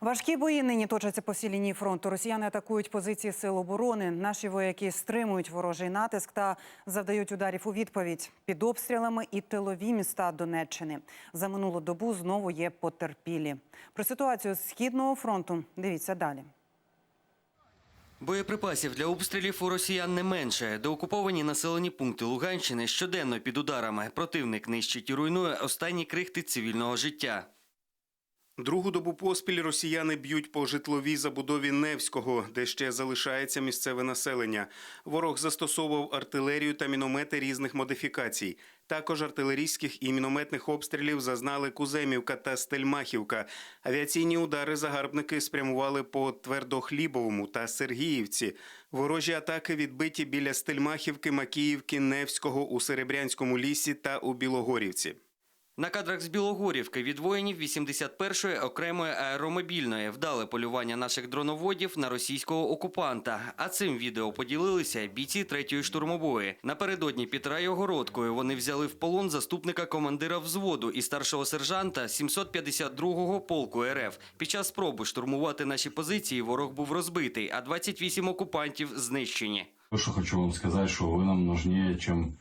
Важкі бої нині точаться по всій лінії фронту. Росіяни атакують позиції сил оборони. Наші вояки стримують ворожий натиск та завдають ударів у відповідь під обстрілами і тилові міста Донеччини. За минулу добу знову є потерпілі. Про ситуацію з східного фронту дивіться далі. Боєприпасів для обстрілів у росіян не менше. Деокуповані населені пункти Луганщини щоденно під ударами. Противник нищить і руйнує останні крихти цивільного життя. Другу добу поспіль росіяни б'ють по житловій забудові Невського, де ще залишається місцеве населення. Ворог застосовував артилерію та міномети різних модифікацій. Також артилерійських і мінометних обстрілів зазнали Куземівка та Стельмахівка. Авіаційні удари загарбники спрямували по Твердохлібовому та Сергіївці. Ворожі атаки відбиті біля Стельмахівки, Макіївки, Невського у Серебрянському лісі та у Білогорівці. На кадрах з Білогорівки від воїнів 81-ї окремої аеромобільної вдале полювання наших дроноводів на російського окупанта. А цим відео поділилися бійці третьої штурмової. Напередодні під Райогородкою вони взяли в полон заступника командира взводу і старшого сержанта 752-го полку РФ. Під час спроби штурмувати наші позиції ворог був розбитий, а 28 окупантів знищені. Что хочу вам сказать, что вы нам нужнее, чем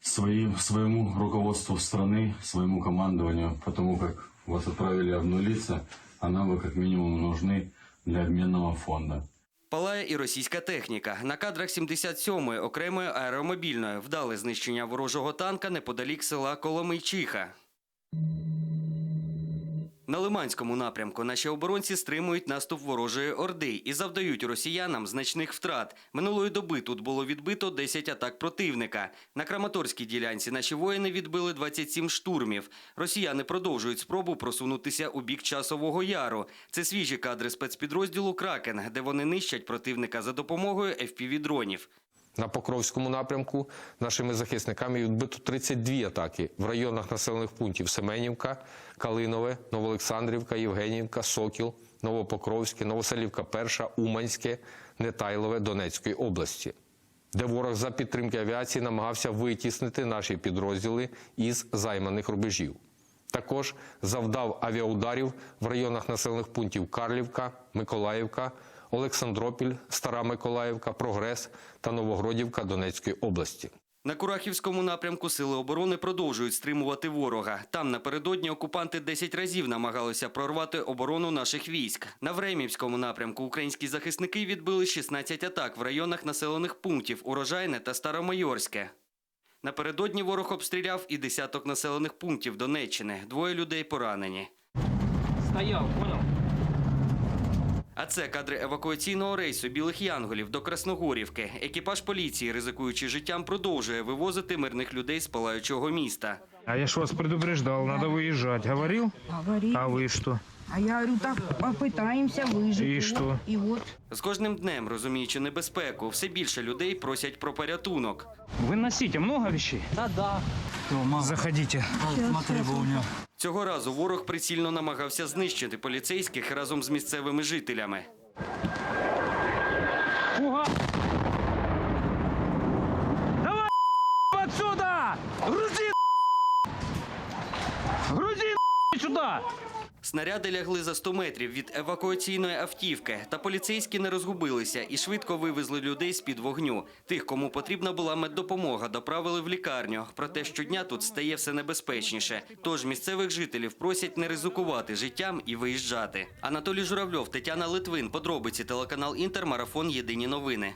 своим, своему руководству страны, своему командованию, потому как вас отправили обнулиться, а нам вы как минимум нужны для обменного фонда. Палає і російська техніка. На кадрах 77-ї окремої аеромобільної вдали знищення ворожого танка неподалік села Коломийчиха. На Лиманському напрямку наші оборонці стримують наступ ворожої орди і завдають росіянам значних втрат. Минулої доби тут було відбито 10 атак противника. На Краматорській ділянці наші воїни відбили 27 штурмів. Росіяни продовжують спробу просунутися у бік часового яру. Це свіжі кадри спецпідрозділу Кракен, де вони нищать противника за допомогою FPV-дронів. На Покровському напрямку нашими захисниками відбито 32 атаки в районах населених пунктів Семенівка, Калинове, Новоолександрівка, Євгенівка, Сокіл, Новопокровське, Новоселівка, Перша, Уманське, Нетайлове Донецької області, де ворог за підтримки авіації намагався витіснити наші підрозділи із займаних рубежів. Також завдав авіаударів в районах населених пунктів Карлівка, Миколаївка, Олександропіль, Стара Миколаївка, Прогрес та Новогродівка Донецької області. На Курахівському напрямку сили оборони продовжують стримувати ворога. Там напередодні окупанти 10 разів намагалися прорвати оборону наших військ. На Времівському напрямку українські захисники відбили 16 атак в районах населених пунктів Урожайне та Старомайорське. Напередодні ворог обстріляв і десяток населених пунктів Донеччини. Двоє людей поранені. Стоял, понял? А це кадри евакуаційного рейсу білих янголів до Красногорівки. Екіпаж поліції, ризикуючи життям, продовжує вивозити мирних людей з палаючого міста. А я ж вас предупреждал, надо выезжать. Говорил? Говорит. А вы что? А я говорю, так попытаемся выжить. И Вот. что? И вот. З кожним днем, розуміючи небезпеку, все більше людей просять про порятунок. Вы носите много вещей? Да-да. Заходите. Цього разу ворог прицільно намагався знищити поліцейських разом з місцевими жителями. Фуга! Давай отсюда! Грузи! Грузи сюда! Снаряди лягли за 100 метрів від евакуаційної автівки, та поліцейські не розгубилися і швидко вивезли людей з-під вогню. Тих, кому потрібна була меддопомога, доправили в лікарню. Проте щодня тут стає все небезпечніше. Тож місцевих жителів просять не ризикувати життям і виїжджати. Анатолій Журавльов, Тетяна Литвин. Подробиці телеканал Інтер. Марафон. Єдині новини.